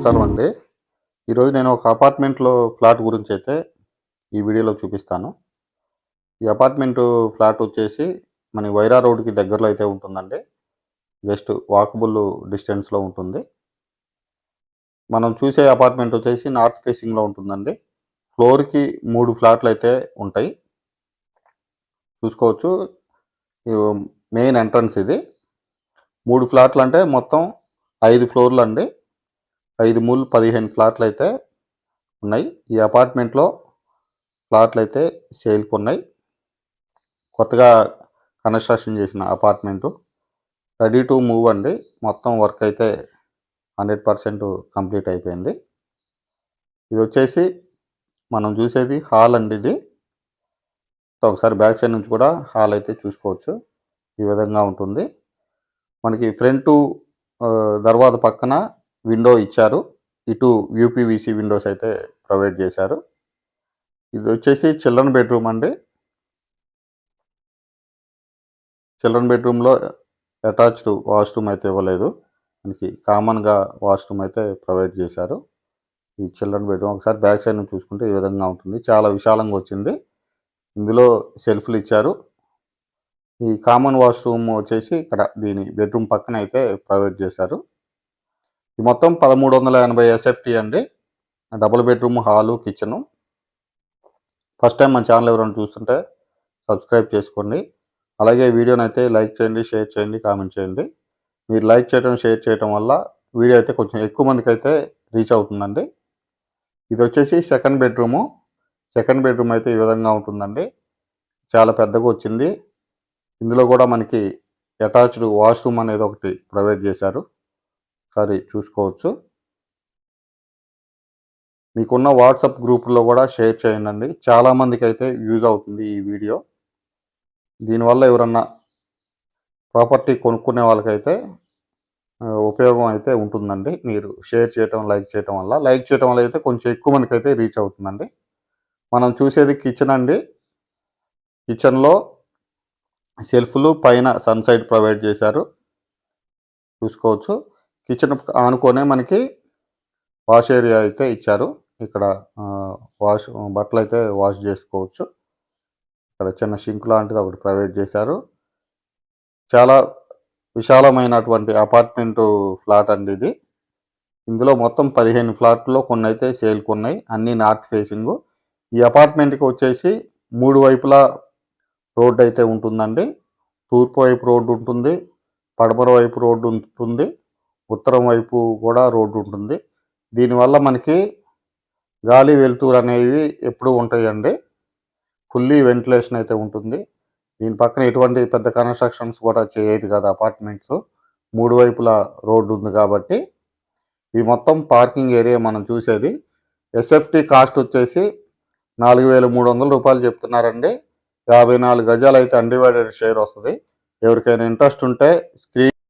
నమస్కారం అండి. ఈరోజు నేను ఒక అపార్ట్మెంట్లో ఫ్లాట్ గురించి అయితే ఈ వీడియోలో చూపిస్తాను. ఈ అపార్ట్మెంట్ ఫ్లాట్ వచ్చేసి మన వైరా రోడ్కి దగ్గరలో అయితే ఉంటుందండి. జస్ట్ వాకబుల్ డిస్టెన్స్లో ఉంటుంది. మనం చూసే అపార్ట్మెంట్ వచ్చేసి నార్త్ ఫేసింగ్లో ఉంటుందండి. ఫ్లోర్కి మూడు ఫ్లాట్లు అయితే ఉంటాయి. చూసుకోవచ్చు. మెయిన్ ఎంట్రన్స్ ఇది. మూడు ఫ్లాట్లు అంటే మొత్తం ఐదు ఫ్లోర్లు అండి ఐదు మూలు పదిహేను ఫ్లాట్లు అయితే ఉన్నాయి. ఈ అపార్ట్మెంట్లో ఫ్లాట్లు అయితే సేల్కి ఉన్నాయి కొత్తగా కన్స్ట్రక్షన్ చేసిన అపార్ట్మెంటు. రెడీ టు మూవ్ అండి. మొత్తం వర్క్ అయితే హండ్రెడ్ పర్సెంట్ కంప్లీట్ అయిపోయింది. ఇది వచ్చేసి మనం చూసేది హాల్ అండి ఇది. ఒకసారి బ్యాక్ సైడ్ నుంచి కూడా హాల్ అయితే చూసుకోవచ్చు. ఈ విధంగా ఉంటుంది. మనకి ఫ్రంట్ దర్వాజ పక్కన విండో ఇచ్చారు. ఇటు యూపీవీసీ విండోస్ అయితే ప్రొవైడ్ చేశారు. ఇది వచ్చేసి చిల్డ్రన్ బెడ్రూమ్ అండి. చిల్డ్రన్ బెడ్రూమ్లో అటాచ్డ్ వాష్రూమ్ అయితే ఇవ్వలేదు. మనకి కామన్గా వాష్రూమ్ అయితే ప్రొవైడ్ చేశారు. ఈ చిల్డ్రన్ బెడ్రూమ్ ఒకసారి బ్యాక్ సైడ్ నుంచి చూసుకుంటే ఈ విధంగా ఉంటుంది. చాలా విశాలంగా వచ్చింది. ఇందులో సెల్ఫ్లు ఇచ్చారు. ఈ కామన్ వాష్రూమ్ వచ్చేసి ఇక్కడ దీని బెడ్రూమ్ పక్కన అయితే ప్రొవైడ్ చేశారు. ఈ మొత్తం పదమూడు వందల ఎనభై ఎస్ఎఫ్టీ అండి. Double bedroom hall kitchen. First time మన ఛానల్ ఎవరైనా చూస్తుంటే సబ్స్క్రైబ్ చేసుకోండి. అలాగే వీడియోని అయితే లైక్ చేయండి షేర్ చేయండి కామెంట్ చేయండి. మీరు లైక్ చేయడం షేర్ చేయడం వల్ల వీడియో అయితే కొంచెం ఎక్కువ మందికి అయితే రీచ్ అవుతుందండి. ఇది వచ్చేసి సెకండ్ బెడ్రూము. సెకండ్ బెడ్రూమ్ అయితే ఈ విధంగా ఉంటుందండి. చాలా పెద్దగా వచ్చింది. ఇందులో కూడా మనకి అటాచ్డ్ వాష్రూమ్ అనేది ఒకటి ప్రొవైడ్ చేశారు. ఒకసారి చూసుకోవచ్చు. మీకున్న వాట్సాప్ గ్రూపుల్లో కూడా షేర్ చేయండి చాలామందికి అయితే యూజ్ అవుతుంది ఈ వీడియో. దీనివల్ల ఎవరన్నా ప్రాపర్టీ కొనుక్కునే వాళ్ళకైతే ఉపయోగం అయితే ఉంటుందండి. మీరు షేర్ చేయటం లైక్ చేయటం వల్ల. లైక్ చేయటం వల్ల అయితే కొంచెం ఎక్కువ మందికి అయితే రీచ్ అవుతుందండి. మనం చూసేది కిచెన్ అండి. కిచెన్లో సెల్ఫ్లు పైన సన్ సైడ్ ప్రొవైడ్ చేశారు. చూసుకోవచ్చు. కిచెన్ ఆనుకొనే మనకి వాష్ ఏరియా అయితే ఇచ్చారు. ఇక్కడ వాష్ బట్టలు అయితే వాష్ చేసుకోవచ్చు. ఇక్కడ చిన్న షింక్ లాంటిది ఒకటి ప్రొవైడ్ చేశారు. చాలా విశాలమైనటువంటి అపార్ట్మెంట్ ఫ్లాట్ అండి ఇది. ఇందులో మొత్తం పదిహేను ఫ్లాట్లో కొన్ని అయితే సేల్కి ఉన్నాయి. అన్నీ నార్త్ ఫేసింగ్. ఈ అపార్ట్మెంట్కి వచ్చేసి మూడు వైపులా రోడ్డు అయితే ఉంటుందండి. తూర్పు వైపు రోడ్డు ఉంటుంది. పడమర వైపు రోడ్డు ఉంటుంది. ఉత్తరం వైపు కూడా రోడ్డు ఉంటుంది. దీనివల్ల మనకి గాలి వెలుతురు అనేవి ఎప్పుడూ ఉంటాయండి. ఫుల్లీ వెంటిలేషన్ అయితే ఉంటుంది. దీని పక్కన ఎటువంటి పెద్ద కన్స్ట్రక్షన్స్ కూడా చేయదు కదా అపార్ట్మెంట్స్. మూడు వైపుల రోడ్డు ఉంది కాబట్టి ఇది మొత్తం పార్కింగ్ ఏరియా మనం చూసేది. ఎస్ఎఫ్టీ కాస్ట్ వచ్చేసి నాలుగు వేల మూడు వందల రూపాయలు చెప్తున్నారండి. యాభై నాలుగు గజాలు అయితే అన్డివైడెడ్ షేర్ వస్తుంది. ఎవరికైనా ఇంట్రెస్ట్ ఉంటే స్క్రీన్